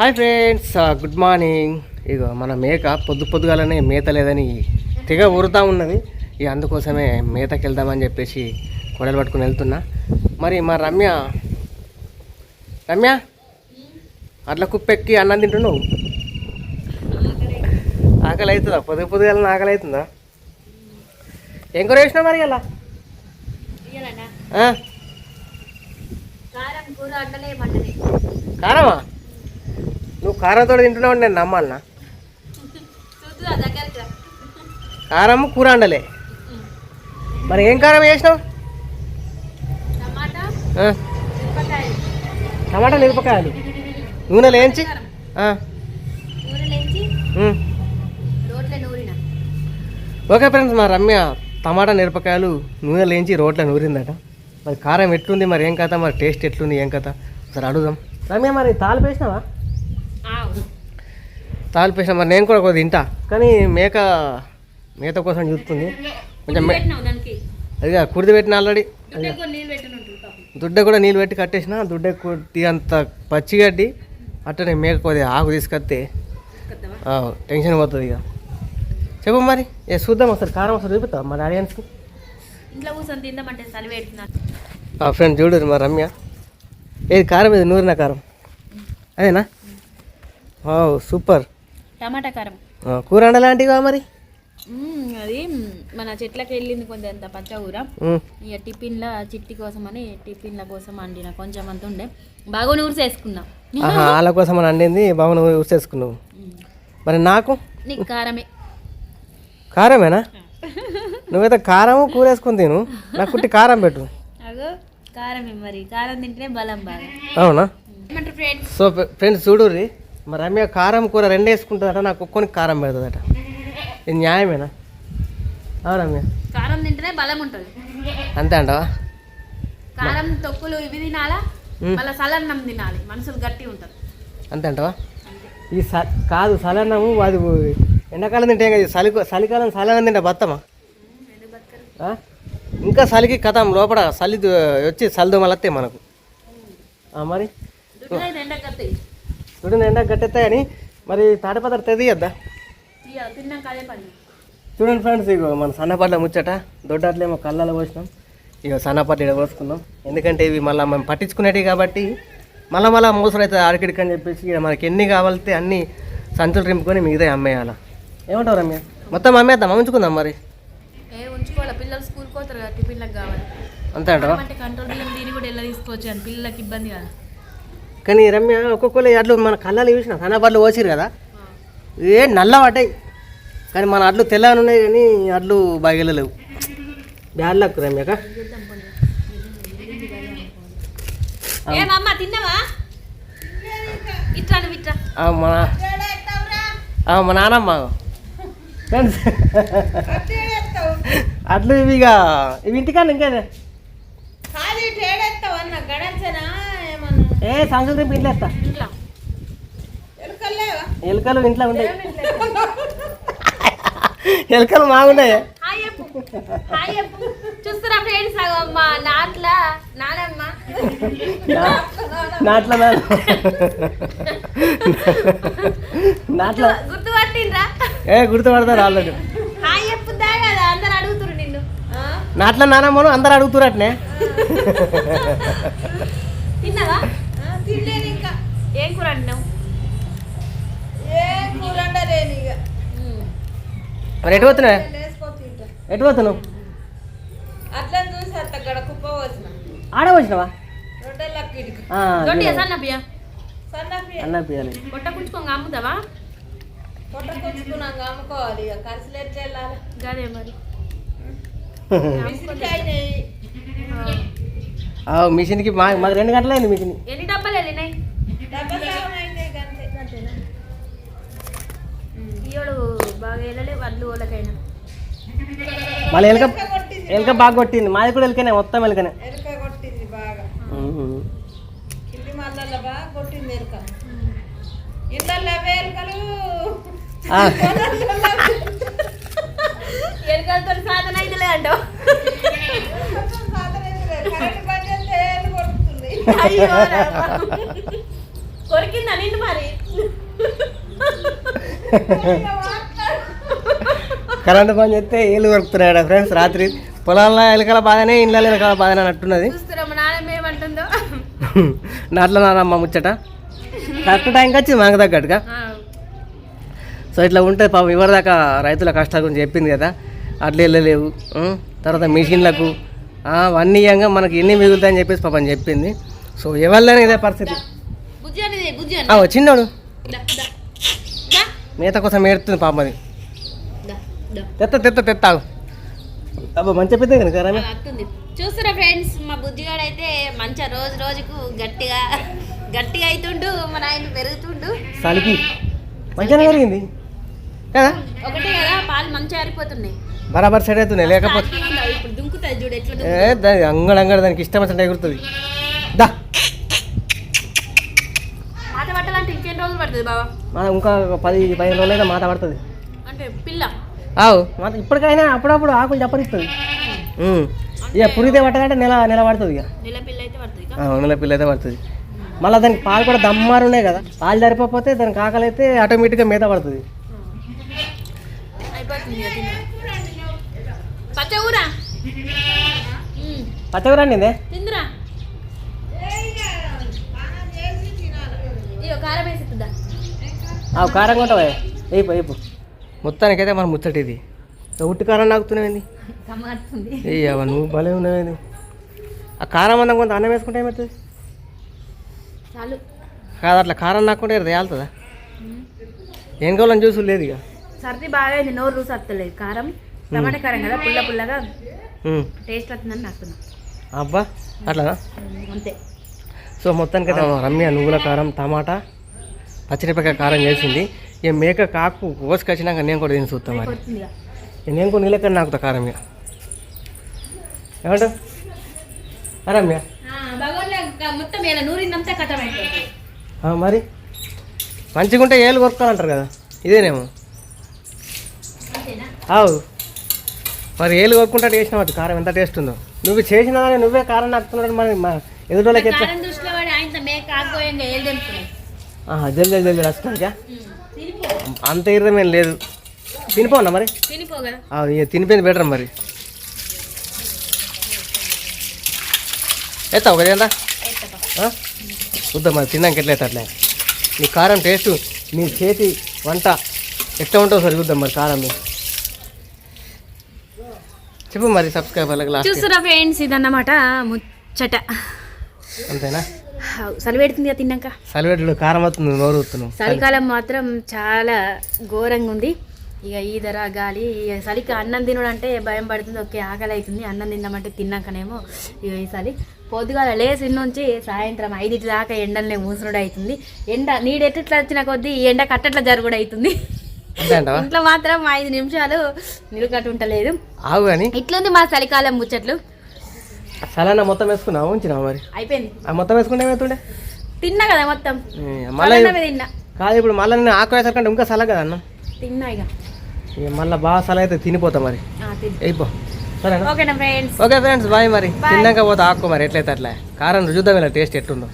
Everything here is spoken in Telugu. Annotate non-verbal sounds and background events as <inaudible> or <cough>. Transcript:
Hi friends good morning. ఇగో మన మేక పొద్దు పొద్దుగాలనే మేత లేదని తెగ ఊరుతా ఉన్నది. ఇక అందుకోసమే మేతకి వెళ్దామని చెప్పేసి కొడలు పట్టుకుని వెళ్తున్నా. మరి మా రమ్య రమ్య అట్లా కుప్పెక్కి అన్నం తింటున్నావు? ఆకలి అవుతుందా పొద్దు పొద్దుగాల ఆకలి అవుతుందా ఏం కూర వేసినా మరి అలా కారమా? నువ్వు కారంతో తింటున్నావు నేను నమ్మాలనా. కారం కూర అండలే మరి ఏం కారం వేసినావు టమాటా మిరపకాయలు. నూనె లేంచి? ఓకే ఫ్రెండ్స్ మా రమ్య టమాటా మిరపకాయలు నూనె లేంచి రోట్ల నూరిందట. మరి కారం ఎట్లుంది మరి ఏం కథ మరి టేస్ట్ ఎట్లుంది ఏం కథ? ఒకసారి అడుగుదాం. రమ్య మరి తాలిపు వేసినావా తాలిపు వేసినా మరి నేను కూడా కొద్ది తింటా. కానీ మేక మేత కోసం చూస్తుంది. కొంచెం అదిగా కుడిది పెట్టిన ఆల్రెడీ. దుడ్డే కూడా నీళ్ళు పెట్టి కట్టేసిన దుడ్డ కొద్ది అంత పచ్చిగడ్డి అట్టనే మేక కొద్దిగా ఆకు తీసుకొస్తే టెన్షన్ పోతుంది ఇక. చెప్పు మరి. ఏ చూద్దాం ఒకసారి కారం ఒకసారి చూపిస్తావు మరి ఆడియన్స్కి? ఫ్రెండ్ చూడు మా రమ్య. ఏది కారం ఇది నూరిన కారం? అదేనా? సూపర్. టమాటా కారం. కూర వండలాంటివా మరి? అది మన చెట్లకి వెళ్ళింది కొంచెం అంత పచ్చ కూర. ఇక టిఫిన్ల చిట్టి కోసం అని టిఫిన్ల కోసం వండిన కొంచెం అంత ఉండే. బాగా నూరు వేసుకున్నాం. ఆహా వాళ్ళ కోసం అని అండింది బాగున్న ఊసేసుకున్నావు మరి నాకు? నీకు కారమే. కారమేనా? నువ్వైతే కారం కూర వేసుకుని తిను. నాకు కుట్టి కారం పెట్టు. కారమే మరి. కారం తింటేనే బలం బాగా. అవునా? సో ఫ్రెండ్స్ చూడుర్రి. మరి రమ్య కారం కూర రెండు వేసుకుంటుందట నాకు ఒక్కొని కారం పెడుతుందట. ఇది న్యాయమేనా? రమ్య. కారం తింటేనే బలం ఉంటుంది. అంతే అంటావా? కారం తొక్కులు ఇవి తినాలా. మళ్ళీ సలన్నం తినాలి. మనసులు గట్టి ఉంటుంది. అంతే అంటావా? ఈ స కాదు సలన్నము అది ఎండాకాలం తింటే కాదు, చలి చలికాలం చలనం తింటే బత్తమా ఆ? ఇంకా చలికి కథం లోపల చలి వచ్చి చలిదోమలు వస్తాయి మనకు. మరి? చూడండి ఎండ గట్టెత్తాయి కానీ మరి తాడిపత్ర తెదియద్దా చూడండి ఫ్రెండ్స్ ఇగో మన సన్నపట్ల ముచ్చట. దొడ్డట్లేమో కళ్ళలో పోసినాం. ఇక సన్నపట్ల ఇక్కడ పోసుకున్నాం. ఎందుకంటే ఇవి మళ్ళీ మనం పట్టించుకునేటివి కాబట్టి మళ్ళీ మళ్ళీ మోసలు అవుతుంది ఆడికిడికి అని చెప్పేసి ఇక మనకి ఎన్ని కావాలితే అన్ని సంచులు రింపుకొని మిగతా అమ్మేయాల. ఏమంటావు రమ్య? మొత్తం అమ్మేద్దాం ఉంచుకుందాం మరి. పిల్లలు స్కూల్కి పోతారు కదా టిఫిన్లకు కావాలి. అంతే అంటే కంట్రోల్ కూడా ఎలా తీసుకోవచ్చు అని పిల్లలకి ఇబ్బంది కదా. కానీ రమ్య ఒక్కొక్కరు అట్లు మన కళ్ళలు చూసిన సన్నపట్లు పోసిరు కదా. ఏ నల్ల పడ్డాయి. కానీ మన అడ్లు తెల్లని ఉన్నాయి కానీ అడ్లు బాగా వెళ్ళలేవు బ్యాడ్ లక్ రమ్యక మా నానమ్మ. ఫ్రెండ్స్ అట్లు ఇవి ఇక ఇవి ఇంటికాడ ఇంకేదే ఏ సంవత్సరం ఇంట్లో ఇట్లా. ఎలుకలు ఇంట్లో ఉంటాయి. ఎలుకలు బాగున్నాయి ఫ్రెండ్స్ నాట్ల నానమ్మ. నాట్ల నాన్న. నాట్ల గుర్తుపట్టిండ్రా? ఏ గుర్తుపడతారు ఆల్రెడీ. హాయ్ చెప్పుదా కదా అందరు అడుగుతురు నిన్ను. ఆ? నాట్ల నానమ్మను అందరు అడుగుతురట్నే తిన్నావా? తినలేదు ఇంకా. ఏం కూర అంటున్నావు ఉమ్. మరి ఎటు పోతున్నావు? ఎటు పోతున్నావు? అట్లా చూసి అత్త అక్కడ కుప్ప పోసిన. ఆడ దొడ్డి. సన్న పొట్ట కుంచుకొని అమ్ముతావా? పొట్ట కొచ్చుకున్నాక అమ్ముకోవాలి ఇక. ఖర్చులు ఎట్లా వెళ్ళాలి. గదే మరి. <laughs> మిషన్కి మా మాకు రెండు గంటలైంది మిషన్ ఎన్ని డబ్బాలు వెళ్ళినాయి? బాగా వెళ్ళలే వడ్లు వాళ్ళకైనా మళ్ళీ ఎలక ఎలక బాగా కొట్టింది. మాది కూడా ఎలకనే మొత్తం ఎలకనే. కొట్టింది బాగా. బాగా ఇళ్ళల్లో ఎలుకలతో సాధన అయితే లేదంటావు కరెంట్ పని చేస్తే ఏళ్ళు కొడుతుంది అయ్యో రామా. కొరికిందా నిన్ను మరి? కరెంట్ పని చేస్తే ఏళ్ళు దొరుకుతున్నాడు ఫ్రెండ్స్ రాత్రి పొలాల్లో ఎలకల బాగానే ఇళ్ళ ఎలకల బాగానే అన్నట్టున్నది. ఏమంటుందో. నాట్లో నానమ్మ ముచ్చట? కరెక్ట్ టైంకి వచ్చింది మనకు తగ్గట్టుగా. సో ఇట్లా ఉంటుంది పాపం ఇవరిదాకా రైతుల కష్టాల గురించి చెప్పింది కదా? అట్లా వెళ్ళలేవు? తర్వాత మిషన్లకు అవన్నీ ఇయ్యంగా మనకి ఎన్ని మిగులుతాయని చెప్పేసి పాపం చెప్పింది. సో ఎవరిలోనే ఇదే పరిస్థితి. దా, మేత కోసం ఏడుతుంది పాపం అది. తెత్త తెత్త తెత్తావు అబ్బా మంచి పెద్ద కనుక చూస్తారా ఫ్రెండ్స్ మా బుజ్జిగాడు అయితే మంచిగా రోజు రోజుకు గట్టిగా గట్టిగా అవుతుండు మన ఆయన పెరుగుతుండు. చలికి మంచిగా జరిగింది కదా? ఒకటే కదా పాలు మంచిగా ఆరిపోతున్నాయి. బరాబర్ సెట్ అవుతున్నాయి లేకపోతే ఏ దాని అంగడ అంగడ దానికి ఇష్టం వచ్చినట్టు ఎగురుతుంది. దా. మాట పట్టాలంటే ఇంకెన్ని రోజులు పడుతుంది బాబా మన ఇంకా పది పదిహేను రోజులైనా మాట పడుతుంది. అంటే పిల్ల. ఆవు మాట ఇప్పటికైనా అప్పుడప్పుడు ఆకులు చెప్పరిస్తుంది. ఇక పురితే పట్టదంటే నెల నెల పడుతుంది ఇక. నెల పిల్ల అయితే పడుతుంది నెల పిల్ల అయితే పడుతుంది. మళ్ళీ దానికి పాలు కూడా దమ్మారు ఉన్నాయి కదా. పాలు సరిపోతే దానికి ఆకలి అయితే ఆటోమేటిక్గా మీద పడుతుంది. అయిపోతుంది ఇక తిను. పచ్చ ఊర ఉమ్, పచ్చకరండి ఇదే తిందురా కారం వేసిద్దా ఆ కారం కొంటావా వేపు వేపు. మొత్తానికైతే మనం ముచ్చటి ఇది ఉట్టి కారం నాకుతున్నాయింది కమ్మాడుతుంది అయ్యా నువ్వు భలే ఉన్నావేంది? ఆ కారం అన్నం కొంత అన్నం వేసుకుంటే ఏమవుతుంది? చాలు. కాదు అట్లా కారం నాకుంటే తేలుతుందా? ఏం కావాలని చూసు లేదు ఇక సర్ది బాగా నోరు రూసి వస్తలేదు కారం టమాటా కారం కదా పుల్ల పుల్లగా. టేస్ట్ వస్తుందని అబ్బా అట్లానా? అంతే. సో మొత్తానికైతే రమ్య నువ్వుల కారం టమాటా పచ్చిమిరపకాయ కారం చేసింది. ఇక మేక కాకు కోసుకొచ్చినాక నేను కూడా తిని చూస్తాం మరి. నేను కూడా నీళ్ళక్కడ నాకుతా కారం ఇక. ఏమంటావు? రమ్య? మరి? మంచిగా ఉంటే ఏళ్ళు కొరుకోవాలంటారు కదా? ఇదేనేమో? అవు మరి ఏళ్ళు కొరుకుంటా చేసినావు అది కారం ఎంత టేస్ట్ ఉందో? నువ్వు చేసిన దాన్ని నువ్వే కారం నాకుతున్నాడు మరి మా ఎదుటోళ్ళకి ఎట్లా? జల్ది జల్ది వస్తానికా తినిపో. అంత ఇరదమేం లేదు. తినిపోన్నా మరి? తినిపోయింది బెటర్ మరి. ఎత్తావు కదా ఏందా ఎత్తపా చూద్దాం మరి తిన్నాక ఎట్లా అట్లే నీ కారం టేస్ట్ నీ చేతి వంట ఎట్లా ఉంటుందో సరి చూద్దాం మరి కారం. చెప్పు మరి సబ్స్క్రైబర్లకు లాస్ట్ చూస్తున్నా ఫ్రెండ్స్ ఇదన్నమాట ముచ్చట. అంతేనా? కదా తిన్నాక? సలివేట్లు కారం వస్తుంది నోరు చలికాలం మాత్రం చాలా ఘోరంగా ఉంది. ఇక ఈ ధర గాలి ఇక చలికి అన్నం తినడం అంటే భయం పడుతుంది ఓకే ఆకలి అవుతుంది. అన్నం తిందామంటే తిన్నాకనేమో ఇక ఈ చలి. పొద్దుగాల లేచి నుంచి సాయంత్రం ఐదింటి దాకా ఎండలనే మూసుడు అవుతుంది ఎండ నీడెట్లా వచ్చిన కొద్దీ ఈ ఎండ కట్టట్ల జరుగుడు అవుతుంది ఇంట్లో మాత్రం ఐదు నిమిషాలు నిలుకట్టు ఉంటలేదు. ఆవు కానీ ఇట్లుంది మా చలికాలం ముచ్చట్లు. సలన్నా మొత్తం వేసుకున్నావు? ఉంచినావు మరి? అయిపోయింది. ఆ మొత్తం వేసుకుంటే ఏమవుతుండే తిన్నా కదా మొత్తం. మళ్ళీ తిన్నా. కాదు ఇప్పుడు మళ్ళీ నేను ఆకు వేసరికంటే ఇంకా సల కదా అన్న? తిన్నా ఇక. ఇక మళ్ళీ బాగా సల అయితే తినిపోతా మరి. అయిపో సరేనా? ఫ్రెండ్స్ ఓకే ఫ్రెండ్స్ బాయ్ మరి. తిన్నాక పోతే ఆకు మరి ఎట్లయితే అట్లా? కారం రుజుద్దాం ఇలా టేస్ట్ ఎట్టుందో